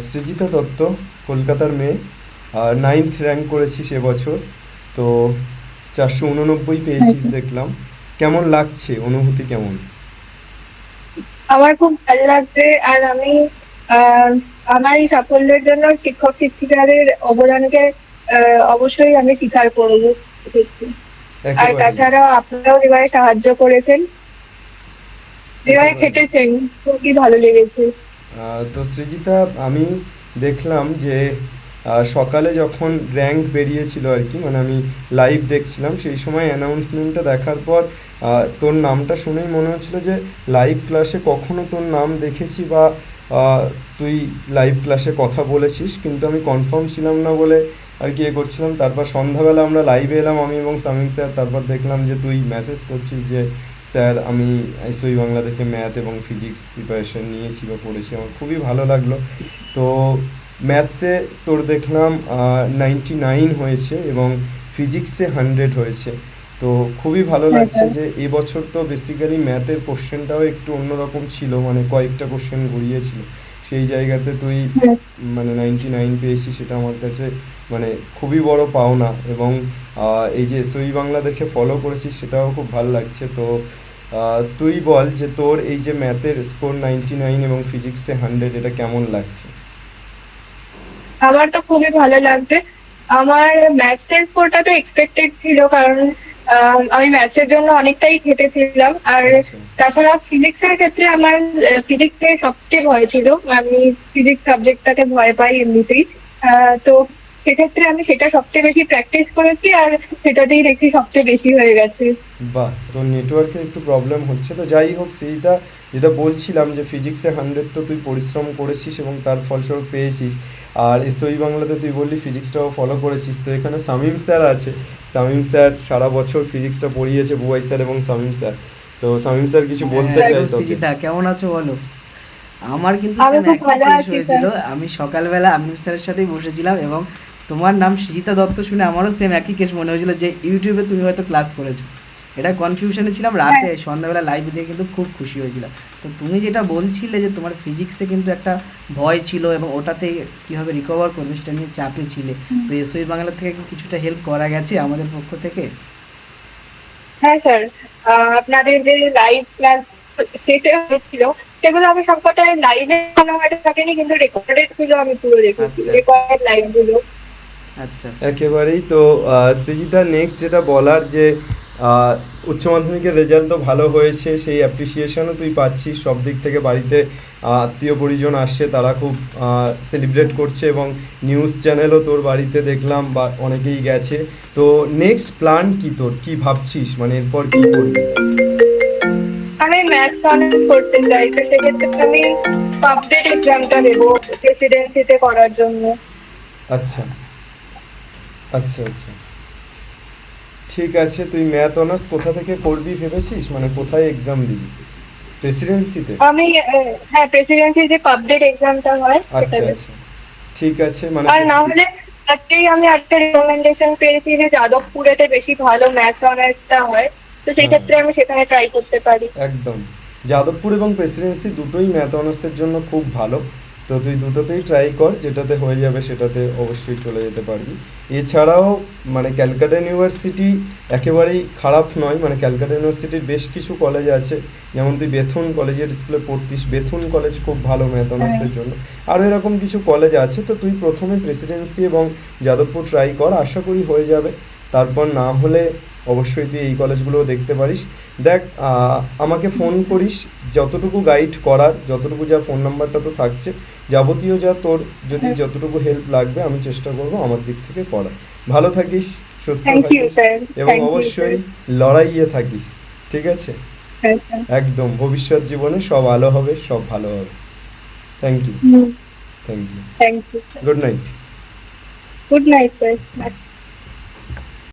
সৃজিতা দত্ত কলকাতার মেয়ে ninth rank করেছিস এবছর তো চারশো উননব্বই পেয়েছিস আচ্ছা। দেখলাম। কেমন লাগছে? অনুভূতি কেমন? আমার খুব ভালো লাগছে আর আমি আহ, আমার এই সাফল্যের জন্য শিক্ষক শিক্ষিকাদের অবদানকে অবশ্যই আমি স্বীকার করব। আর। তাছাড়া আপনারাও এবারে সাহায্য করেছেন। এবারে। খেটেছেন। খুবই ভালো লেগেছে। তো সৃজিতা, আমি দেখলাম যে সকালে যখন র্যাঙ্ক বেরিয়েছিল আর কি মানে আমি লাইভ দেখছিলাম, সেই সময় অ্যানাউন্সমেন্টটা দেখার পর তোর নামটা শুনেই মনে হচ্ছিল যে লাইভ ক্লাসে কখনো তোর নাম দেখেছি বা তুই লাইভ ক্লাসে কথা বলেছিস, কিন্তু আমি কনফার্ম ছিলাম না বলে আর কি এ করছিলাম। তারপর সন্ধ্যাবেলা আমরা লাইভে এলাম আমি এবং সামিম স্যার, তারপর দেখলাম যে, তুই মেসেজ করছিস যে স্যার আমি এসওই বাংলা থেকে ম্যাথ এবং ফিজিক্স প্রিপারেশন নিয়েছি বা পড়েছি আমার খুবই ভালো লাগল। তো ম্যাথসে তোর দেখলাম নাইনটি নাইন হয়েছে এবং ফিজিক্সে হান্ড্রেড হয়েছে। তো খুবই ভালো লাগছে আচ্ছা। যে এবছর তো বেসিক্যালি ম্যাথের কোশ্চেনটাও একটু অন্যরকম ছিল মানে কয়েকটা কোশ্চেন ঘুরিয়েছিল। সেই জায়গাতে তুই মানে নাইনটি নাইন পেয়েছি সেটা আমার কাছে মানে খুবই বড় পাওনা। এবং এই যে এসওই বাংলা দেখে ফলো করেছিস সেটাও খুব ভালো লাগছে। তো তুই বল যে তোর এই যে ম্যাথের স্কোর নাইনটি নাইন এবং ফিজিক্সে হান্ড্রেড এটা কেমন লাগছে? আমার তো খুবই ভালো লাগছে। আমার ম্যাথসের স্কোরটা তো এক্সপেক্টেড ছিল কারণ আমি ম্যাথসের জন্য অনেকটাই খেটেছিলাম। আর আচ্ছা। তাছাড়া ফিজিক্সের ক্ষেত্রে আমার ফিজিক্সে সবচেয়ে ভয় ছিল। আমি ফিজিক্স সাবজেক্টটাকে ভয় পাই এমনিতেই। তো সেক্ষেত্রে আমি সেটা সবচেয়ে বেশি প্র্যাকটিস করেছি আর সেটাতেই দেখছি সবচেয়ে বেশি হয়ে গেছে। বাহ তোর নেটওয়ার্কের একটু প্রবলেম হচ্ছে। তো যাই হোক সেইটা যেটা বলছিলাম যে ফিজিক্সে হান্ড্রেড তো তুই পরিশ্রম করেছিস এবং তার ফলস্বরূপ পেয়েছিস। আর এসওই বাংলাতে তুই বললি ফিজিক্সটাও ফলো করেছিস। তো এখানে সামিম স্যার আছে। সামিম স্যার সারা বছর ফিজিক্সটা পড়িয়েছে বুয়াই স্যার এবং সামিম স্যার তো সামিম স্যার কিছু বলতে হ্যাঁ, চাই তোকে? কেমন আছো বলো? আমার কিন্তু হয়েছিল। আমি সকালবেলা আমির স্যারের সাথেই বসেছিলাম এবং তোমার নাম সৃজিতা দত্ত শুনে আমারও সেম একই কেস মনে হয়েছিল যে ইউটিউবে তুমি হয়তো ক্লাস করেছ। এটা কনফিউশনে ছিলাম রাতে হ্যাঁ। সন্ধ্যাবেলা লাইভ দিয়ে কিন্তু খুব খুশি হয়েছিলাম। তো তুমি যেটা বলছিলে যে তোমার ফিজিক্সে কিন্তু একটা ভয় ছিল এবং ওটাতে কীভাবে রিকভার করবে সেটা নিয়ে চাপে ছিলে। তো এসওই বাংলা থেকে কিছুটা হেল্প করা গেছে আমাদের পক্ষ থেকে? হ্যাঁ স্যার আপনাদের যে লাইভ ক্লাস সেটা হয়েছিল সেগুলো আমি সবকটা লাইভে কোনো হয়তো থাকেনি কিন্তু রেকর্ডেডগুলো আমি পুরো দেখেছি আচ্ছা। রেকর্ডেড লাইভগুলো। আচ্ছা একেবারেই তো সৃজিতা নেক্সট যেটা বলার যে উচ্চ মাধ্যমিকের রেজাল্টও ভালো হয়েছে সেই অ্যাপ্রিসিয়েশনও তুই পাচ্ছিস। সব দিক থেকে বাড়িতে আত্মীয় পরিজন আসছে তারা খুব সেলিব্রেট করছে এবং নিউজ চ্যানেলও তোর বাড়িতে দেখলাম বা অনেকেই গেছে। তো নেক্সট প্ল্যান কি তোর? কি ভাবছিস? মানে এরপর কি করবি? আমি ম্যাথস অনার্স করতে চাই তো সেক্ষেত্রে আমি পাবলিক এক্সামটা দেবো প্রেসিডেন্সিতে করার জন্য। আচ্ছা। আচ্ছা আচ্ছা। ঠিক আছে তুই ম্যাথ অনার্স কোথা থেকে করবি ভেবেছিস? মানে কোথায় এক্সাম দিবি? প্রেসিডেন্সিতে আমি হ্যাঁ প্রেসিডেন্সি যে পাবলিক এক্সামটা হয় আচ্ছা আচ্ছা। ঠিক আছে মানে আর না হলে আজকেই আমি একটা রেকমেন্ডেশন পেয়েছি যে যাদবপুরেতে বেশি ভালো ম্যাথস অনার্সটা হয়। তো সেই। ক্ষেত্রে আমি সেখানে ট্রাই করতে পারি। একদম। যাদবপুর এবং প্রেসিডেন্সি দুটোই ম্যাথ অনার্সের জন্য খুব ভালো। তো তুই দুটোতেই ট্রাই কর যেটাতে হয়ে যাবে সেটাতে অবশ্যই চলে যেতে পারবি। এছাড়াও মানে ক্যালকাটা ইউনিভার্সিটি একেবারেই খারাপ নয় মানে ক্যালকাটা ইউনিভার্সিটির বেশ কিছু কলেজ আছে। যেমন তুই বেথুন কলেজের স্কুলে পড়তিস বেথুন কলেজ খুব ভালো ম্যাথ অনার্সের জন্য। আরও এরকম কিছু কলেজ আছে তো তুই প্রথমে প্রেসিডেন্সি এবং যাদবপুর ট্রাই কর আশা করি হয়ে যাবে। তারপর না হলে অবশ্যই তুই এই কলেজগুলোও দেখতে পারিস। দেখ আমাকে ফোন করিস যতটুকু গাইড করার যতটুকু যা ফোন নাম্বারটা তো থাকছে যাবতীয় যা তোর যদি হ্যাঁ। যতটুকু হেল্প লাগবে আমি চেষ্টা করব আমার দিক থেকে করা ভালো থাকিস সুস্থ থাকিস এবং অবশ্যই লড়াইয়ে থাকিস ঠিক আছে? হ্যাঁ, একদম ভবিষ্যৎ জীবনে সব আলো হবে সব ভালো হবে। Thank you thank you thank you good night good night sir